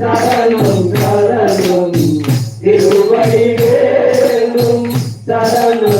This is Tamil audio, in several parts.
தரணும் தரணும் திருவடிவேலும் தரணும்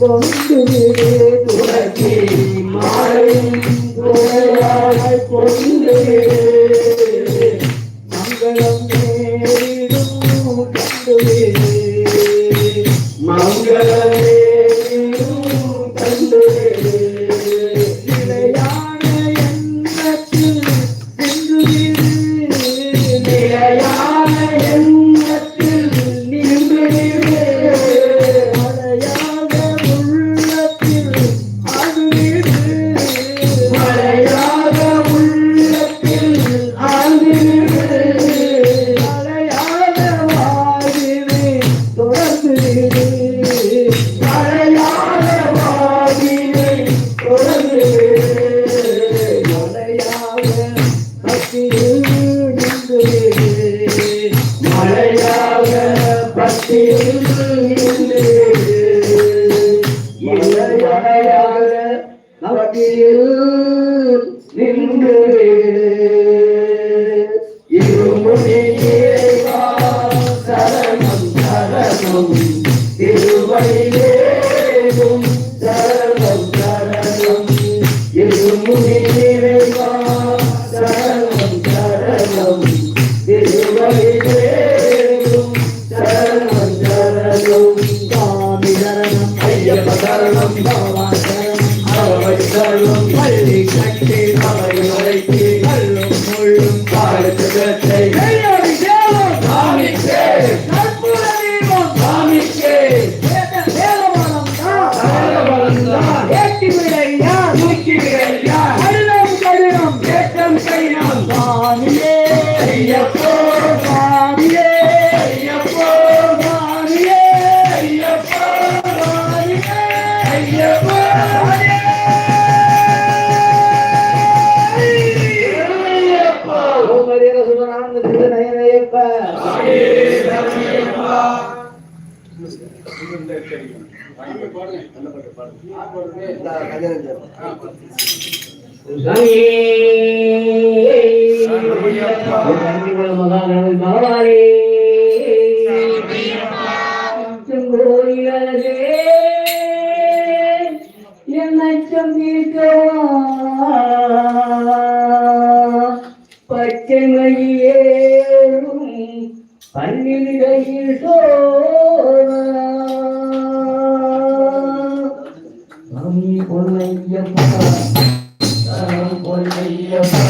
கொண்டு மாலை கொண்டு நின்று இருமுடியே சரணம் சரணம் திருவடியே அணைத்து அவரை அழைத்து கல்லும் முள்ளும் பாடத்துக்கத்தை கையோடி தேவம் சாமிக்கே கற்பூர தீபம் சாமிக்கே வேதபலம் தான் வேதபலம் தான் ஏற்றி விடையா தூக்கி விடையா கடினம் கடினம் ஏற்றம் கைனம் சாமியே ஐயப்போ சாமியே ஐயப்போ சாமியே ஐயப்போ சாமியே ஐயப்போ சாமியே மகவாரே கோயிலே என்னை சந்திக்க பள்ளியேறும் பள்ளியிடையில் சோழம் பொன்னையப்பா பொன்னையப்பா